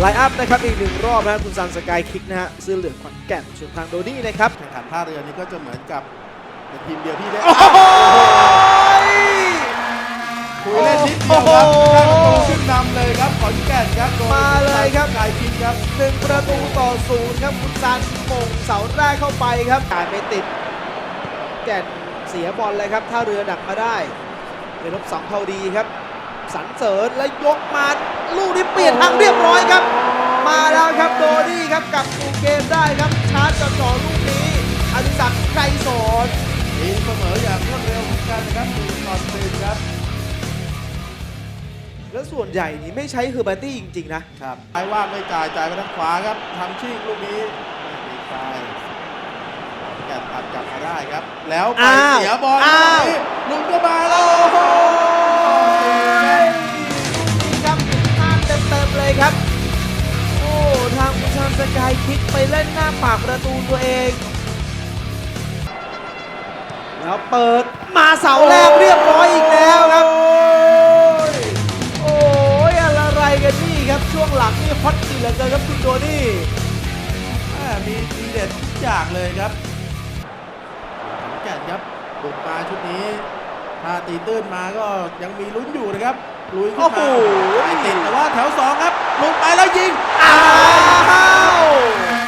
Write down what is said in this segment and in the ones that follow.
ไลน์อัพนะครับอีกหนึ่งรอบนะคุณซันสกายคิกนะฮะเสื้อเหลืองขอนแก่นส่วนทางโดนี่นะครับแข่งขันท่าเรือนี้ก็จะเหมือนกับเป็นทีมเดียวที่ได้โอ้โหคุยเล่นนิดเดียวครับโอ้โหได้ประตูขึ้นนำเลยครับขอนแก่นครับโดมาเลยครับกายคิดครับหนึ่งประตูต่อศูนย์ครับคุณซันมงเสาแรกเข้าไปครับจ่ายไปติด แก่นเสียบอลเลยครับถ้าเรือดักมาได้เป็นลบสองเท่าดีครับสันเสริญและยกมา ลูกนี้เปลี่ยนทางเรียบร้อยครับ มาแล้วครับโดนี่ครับกลับสู่เกมได้ครับชาร์จจ่อๆลูกนี้อดิศักดิ์ไกรสอนทีเสมออย่างรวดเร็วเหมือนกันนะครับหนึ่งต่อหนึ่งครับ แล้วส่วนใหญ่นี่ไม่ใช้เฮอร์เบอร์ตี้จริง ๆ นะครับไอ้ว่างไม่จ่ายจ่ายไปทางขวาครับทำชิ่งลูกนี้ไม่มีใครแกะตัดกลับมาได้ครับ แล้วไปอ้าวเสียบอลอ้าวลูกนี้ลุงก็มาแล้วโอ้โห ทางคุณชานสกายคิกไปเล่นหน้าปากประตูตัวเอง แล้วเปิดมาเสาแรกเรียบร้อยอีกแล้วครับ โอ้ยอะไรกันนี่ครับช่วงหลังนี่ฮอตจริงเหลือเกินครับคุณโดนี่อ่ามีทีเด็ดทุกอย่างเลยครับขอนแก่นครับบุกมาชุดนี้ ถ้าตีตื้นมาก็ยังมีลุ้นอยู่นะครับลุยขึ้นโอ้โหมาไม่ติดแต่ว่าแถวสองครับ ลงไปแล้วยิง อ้าว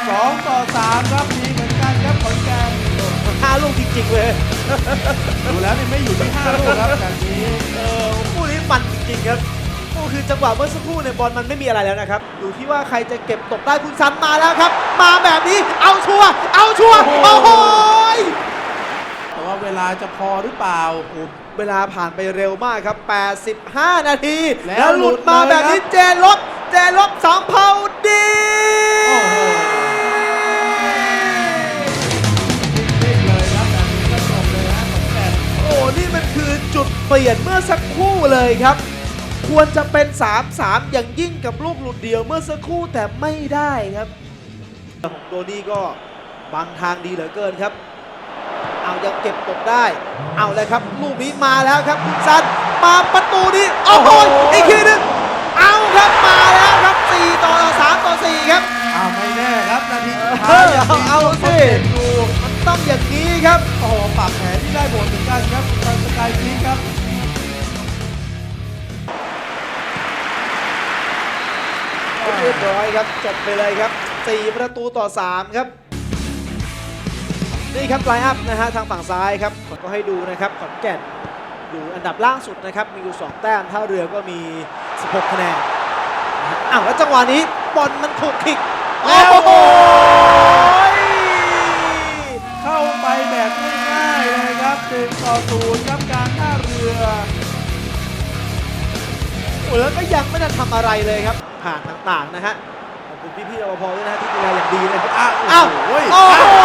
สองต่อสามครับดีเหมือนกันครับขอนแก่นห้าลูกจริงๆเลย ดูแล้วนี่ไม่อยู่ที่ห้าลูกครับแบบนี้ เออคู่นี้มันจริงๆครับก็คือจังหวะเมื่อสักครู่เนี่ยบอลมันไม่มีอะไรแล้วนะครับ อยู่ที่ว่าใครจะเก็บตกได้คุณซันมาแล้วครับ มาแบบนี้เอาชัวร์เอาชัวร์โอ้โหยแต่ว่าเวลาจะพอหรือเปล่า เวลาผ่านไปเร็วมากครับ 85 นาที แล้วแล้วหลุดมาแบบนี้หลุดเลยครับเจนลบ เจนลบสามเผาดีโอ้โหนิ่งๆเลยครับแบบนี้ก็จบเลยฮะขอนแก่นโอ้นี่มันคือจุดเปลี่ยนเมื่อสักครู่เลยครับ ควรจะเป็น 3-3 อย่างยิ่งกับลูกหลุดเดียวเมื่อสักครู่แต่ไม่ได้ครับของโดนี่ก็บางทางดีเหลือเกินครับ เอายังเก็บตกได้ เอาเลยครับ ลูกนี้มาแล้วครับคุณซันมาประตูนี้ โอ้โหโอ้โหอีกทีหนึง เรียบร้อยครับจบไปเลยครับ 4 ประตูต่อ 3 ครับ นี่ครับไลน์อัพนะฮะทางฝั่งซ้ายครับก็ให้ดูนะครับขอนแก่นอยู่อันดับล่างสุดนะครับ มีอยู่ 2 แต้มท่าเรือก็มี 16 คะแนนอ้าวแล้วจังหวะนี้บอลมันถูกคิกแล้วโอ้โหเข้าไปแบบง่ายๆเลยครับหนึ่งต่อศูนย์ครับการท่าเรือโอ้แล้วก็ยังไม่ได้ทำอะไรเลยครับ ผ่านต่างๆนะฮะขอบคุณพี่ๆรปภด้วยนะฮะที่ดูแลอย่างดีเลยครับอ้าวอ้าวโอ้โหโอ้โห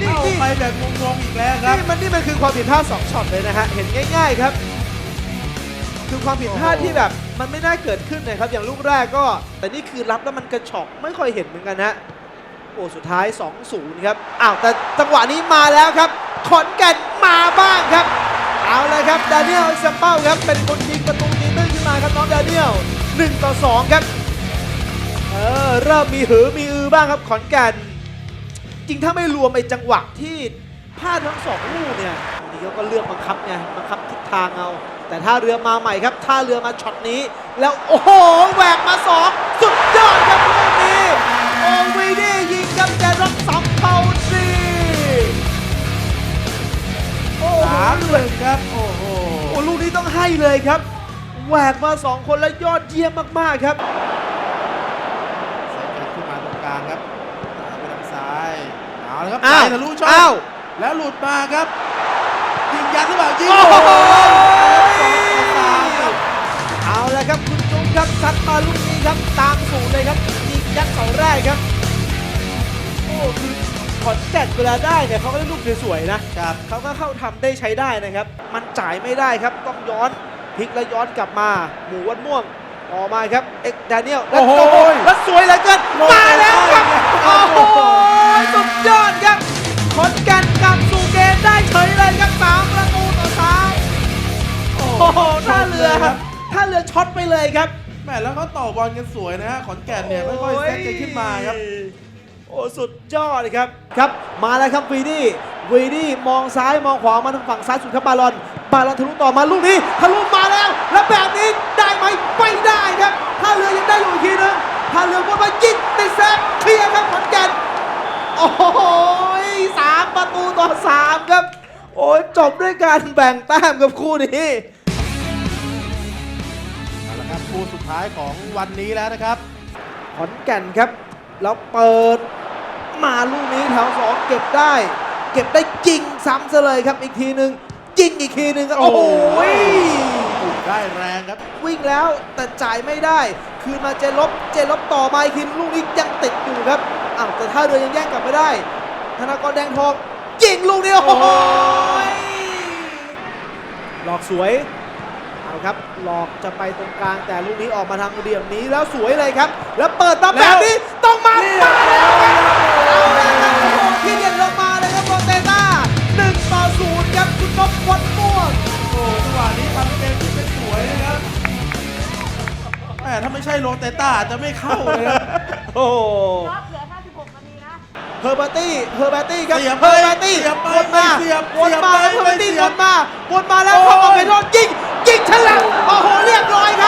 นี่เข้านี่ไปแบบงงๆอีกแล้วครับ นี่มันนี่มันคือความผิดพลาดสองช็อตเลยนะฮะเห็นง่ายๆครับ คือความผิดพลาดโอ้โหที่แบบมันไม่น่าเกิดขึ้นนะครับ อย่างลูกแรกก็ แต่นี่คือรับแล้วมันกระชอกไม่ค่อยเห็นเหมือนกันนะโอ้สุดท้าย 2-0 ครับอ้าวแต่จังหวะนี้มาแล้วครับ ขอนแก่นมาบ้างครับ เอาเลยครับดานิเอลซัมเป้าครับเป็นคนยิงประตูตีตื้นขึ้นมาครับน้องดานิเอล1ต่อ2ครับเออเริ่มมีหือมีอือบ้างครับขอนแก่นจริงถ้าไม่รวมไอ้จังหวะที่พลาดทั้งสองลูกเนี่ยนี่เขาก็เลือกบังคับไงบังคับทิศทางเอาแต่ท่าเรือมาใหม่ครับท่าเรือมาช็อตนี้ แล้วโอ้โหแหวกมาสองสุดยอดครับลูกนี้โอวีดียิงครับแจรับสองเท่า หสามหนึ่งครับ โอ้โหโอ้ลูกนี้ต้องให้เลยครับแหวกมาสองคนแล้วยอดเยี่ยมมาก ๆ ครับใส่กันขึ้นมาตรงกลางครับหาไปทางซ้ายเอาละครับอ้าวใส่ทะลุช่องอ้าวแล้วหลุดมาครับยิงยัดหรือเปล่ายิงโอ้โหสองต่อสามครับเอาละครับคุณจุ๊บครับซัดมาลูกนี้ครับตามสูตรเลยครับยิงยัดเสาแรกครับ เวลาได้เนี่ยเขาก็ได้ลูกสวยๆนะครับเขาก็เข้าทำได้ใช้ได้นะครับ มันจ่ายไม่ได้ครับต้องย้อนพลิกแล้วย้อนกลับมา หมูวันม่วงออกมาครับเอ็กดาเนียลแล้วโอ้โหโอ้โหแล้วสวยเหลือเกินลงมาแล้วครับไปโอ้โอ้โหโหสุดยอดครับขอนแก่นกลับสู่เกมได้เฉยเลยครับสามประตูต่อสามโอ้โหท่าเรือครับท่าเรือช็อตไปเลยครับแหมแล้วเขาต่อบอลกันสวยนะฮะขอนแก่นเนี่ยไม่ค่อยเซตกันขึ้นมาครับ โอ้สุดยอดเลยครับครับมาแล้วครับวีดี้วีดี้มองซ้ายมองขวามาทางฝั่งซ้ายสุดครับบาลอนบาลอนทะลุต่อมาลูกนี้ทะลุมาแล้ว แล้วแบบนี้ได้ไหมไม่ได้ครับท่าเรือยังได้อยู่อีกทีนึงท่าเรือวนมายิงติดแซฟเคลียร์ครับขอนแก่นโอ้โหสามประตูต่อสามครับ โอ้ยจบด้วยการแบ่งแต้มกับคู่นี้เอาละครับคู่สุดท้ายของวันนี้แล้วนะครับขอนแก่นครับ แล้วเปิดมาลูกนี้แถวสองเก็บได้ เก็บได้จริงซ้ำซะเลยครับอีกทีหนึ่งจริงอีกทีหนึ่งครับโอ้โหถูกได้แรงครับ วิ่งแล้วแต่จ่ายไม่ได้ คืนมาเจลบเจลบต่อมาอีกทีลูกนี้ยังติดอยู่ครับอ้าวแต่ท่าเรือยังแย่งกลับไม่ได้ ธนากรแดงทองยิงลูกนี้โอ้โหหลอกสวย เอาครับหลอกจะไปตรงกลางแต่ลูกนี้ออกมาทางเหลี่ยมนี้แล้วสวยเลยครับ แล้วเปิดมาแบบนี้ต้องมาเรียบมาร้แล้วอยเอาแล้วครับโอ้โหที่เด่นลงมาเลยครับโรเตต้าหนึ่งต่อศูนย์ครับคุณนพวันม่วงโอ้จังหวะนี้ทำเกมที่เป็นสวยนะครับแหมถ้าไม่ใช่โรเตต้าจะไม่เข้าเลยครับโอ้โหรอบเหลือ56นาทีนะ เฮอร์เบอร์ตี้เฮอร์เบอร์ตี้ครับเสียบเฮอร์เบอร์ตี้เสียบไปวนมาเสียบวนมาเสียบไปเฮอร์เบอร์ตี้เสีวยบ นมาวนมาแล้วโอ้เข้ามาไปโดนยิงยิง ฉลับโอ้โหเรียบร้อยครับ